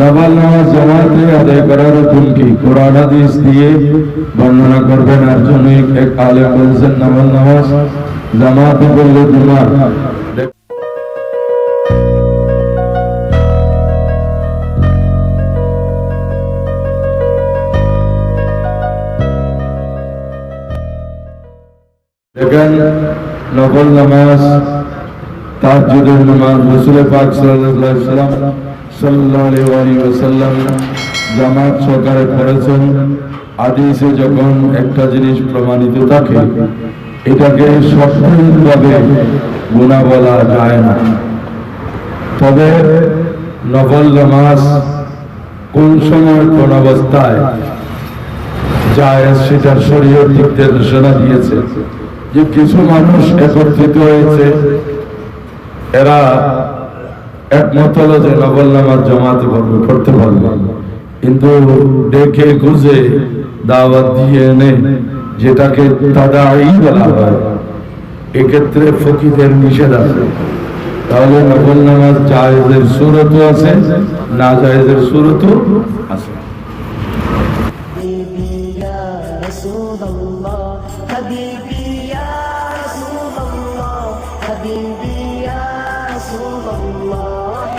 নফল নামাজ জামাতে আদায় করার হুকুম কি কোরআন হাদিস দিয়ে বর্ণনা করবেন আর জন্য এক আলেম বলছেন নফল নামাজ জামাতে করলে তোমার দেখেন নফল নামাজ তাহাজ্জুদের নামাজ রাসূল পাক সাল্লাল্লাহু আলাইহি জামাত সহকারে পড়েছেন। হাদিসে যখন একটা জিনিস প্রমাণিত থাকে, এটাকে সঠিকভাবে গুণা বলা যায় না। তবে নফল নামাজ কোন সময় কোন অবস্থায় জায়েজ সেটার শরীয়ত দিক নির্দেশনা দিয়েছে যে কিছু মানুষ একত্রিত হয়েছে, এরা একমত হলো যে নবল নামাজ জমাতে পারবে পড়তে পারবে কিন্তু ডেকে গুজে দাওয়াত দিয়ে এনে যেটাকে তাদাই বলা হয় এক্ষেত্রে ফকিদের নিষেধ আছে তাহলে নবল নামাজ জায়েজের সুরতও আছে না জায়েজের সুরতও আছে حبيبي يا رسول الله حبيبي رسول الله